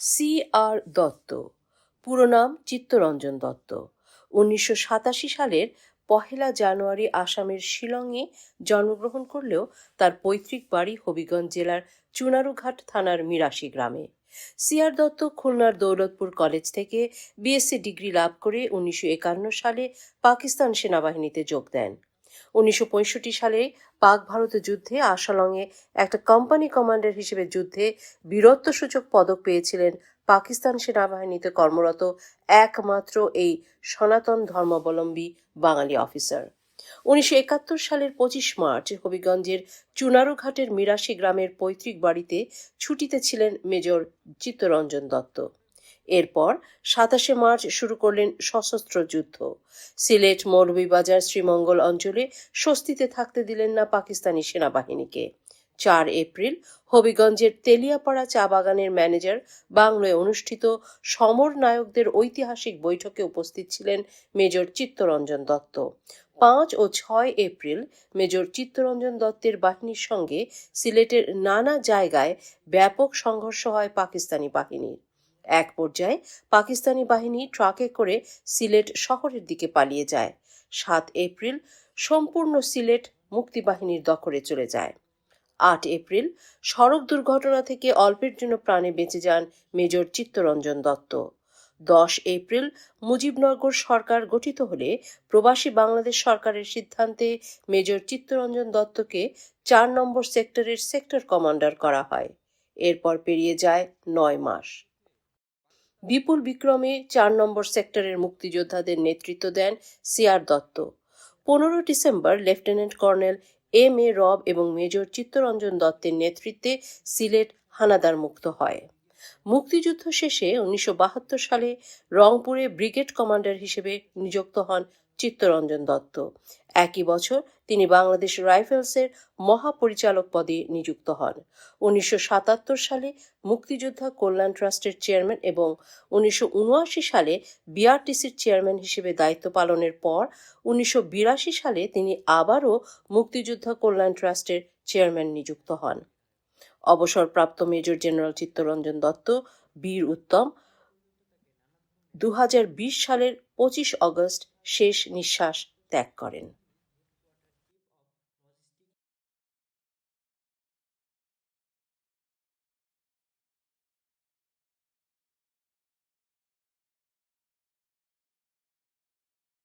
C আর দত্ত। পুরো নাম চিত্তরঞ্জন দত্ত। উনিশশো সাতাশি সালের পহেলা জানুয়ারি আসামের শিলংয়ে জন্মগ্রহণ করলেও তার পৈতৃক বাড়ি হবিগঞ্জ জেলার চুনারুঘাট থানার মিরাশি গ্রামে। সিআর দত্ত খুলনার দৌলতপুর কলেজ থেকে বিএসসি ডিগ্রি লাভ করে উনিশশো একান্ন সালে পাকিস্তান সেনাবাহিনীতে যোগ দেন। উনিশশো পঁয়ষট্টি সালে পাক ভারত যুদ্ধে আসালংয়ে একটা কোম্পানি কমান্ডার হিসেবে যুদ্ধে বীরত্বসূচক পদক পেয়েছিলেন পাকিস্তান সেনাবাহিনীতে কর্মরত একমাত্র এই সনাতন ধর্মাবলম্বী বাঙালি অফিসার উনিশশো একাত্তর সালের পঁচিশ মার্চ হবিগঞ্জের চুনারুঘাটের মিরাশি গ্রামের পৈতৃক বাড়িতে ছুটিতে ছিলেন মেজর চিত্তরঞ্জন দত্ত। এরপর সাতাশে মার্চ শুরু করলেন সশস্ত্র যুদ্ধ। সিলেট মৌলভীবাজার শ্রীমঙ্গল অঞ্চলে স্বস্তিতে থাকতে দিলেন না পাকিস্তানি সেনাবাহিনীকে। চার এপ্রিল হবিগঞ্জের তেলিয়াপাড়া চা বাগানের ম্যানেজার বাংলায় অনুষ্ঠিত সমর নায়কদের ঐতিহাসিক বৈঠকে উপস্থিত ছিলেন মেজর চিত্তরঞ্জন দত্ত। পাঁচ ও ছয় এপ্রিল মেজর চিত্তরঞ্জন দত্তের বাহিনীর সঙ্গে সিলেটের নানা জায়গায় ব্যাপক সংঘর্ষ হয় পাকিস্তানি বাহিনীর। এক পর্যায়ে পাকিস্তানি বাহিনী ট্রাকে করে সিলেট শহরের দিকে পালিয়ে যায়। সাত এপ্রিল সম্পূর্ণ সিলেট মুক্তিবাহিনীর দখলে চলে যায়। আট এপ্রিল সড়ক দুর্ঘটনা থেকে অল্পের জন্য প্রাণে বেঁচে যান মেজর চিত্তরঞ্জন দত্ত। দশ এপ্রিল মুজিবনগর সরকার গঠিত হলে প্রবাসী বাংলাদেশ সরকারের সিদ্ধান্তে মেজর চিত্তরঞ্জন দত্তকে চার নম্বর সেক্টরের সেক্টর কমান্ডার করা হয়। এরপর পেরিয়ে যায় নয় মাস। বিপুল বিক্রমে চার নম্বর সেক্টরের মুক্তিযোদ্ধাদের নেতৃত্ব দেন সিআর দত্ত। পনেরো December lieutenant colonel M A Rob এবং মেজর চিত্তরঞ্জন দত্তের নেতৃত্বে সিলেট হানাদার মুক্ত হয়। মুক্তিযুদ্ধ শেষে উনিশশো বাহাত্তর সালে রংপুরে ব্রিগেড কমান্ডার হিসেবে নিযুক্ত হন চিত্তরঞ্জন দত্ত। একই বছর তিনি বাংলাদেশ রাইফেলসের মহাপরিচালক পদে নিযুক্ত হন। উনিশশো সাতাত্তর সালে মুক্তিযোদ্ধা কল্যাণ ট্রাস্টের চেয়ারম্যান এবং উনিশশো উনআশি সালে বিআরটিসির চেয়ারম্যান হিসেবে দায়িত্ব পালনের পর উনিশশো বিরাশি সালে তিনি আবারও মুক্তিযোদ্ধা কল্যাণ ট্রাস্টের চেয়ারম্যান নিযুক্ত হন। অবসরপ্রাপ্ত মেজর জেনারেল চিত্তরঞ্জন দত্ত, বীর উত্তম দু হাজার বিশ সালের পঁচিশ অগস্ট শেষ নিঃশ্বাস ত্যাগ করেন।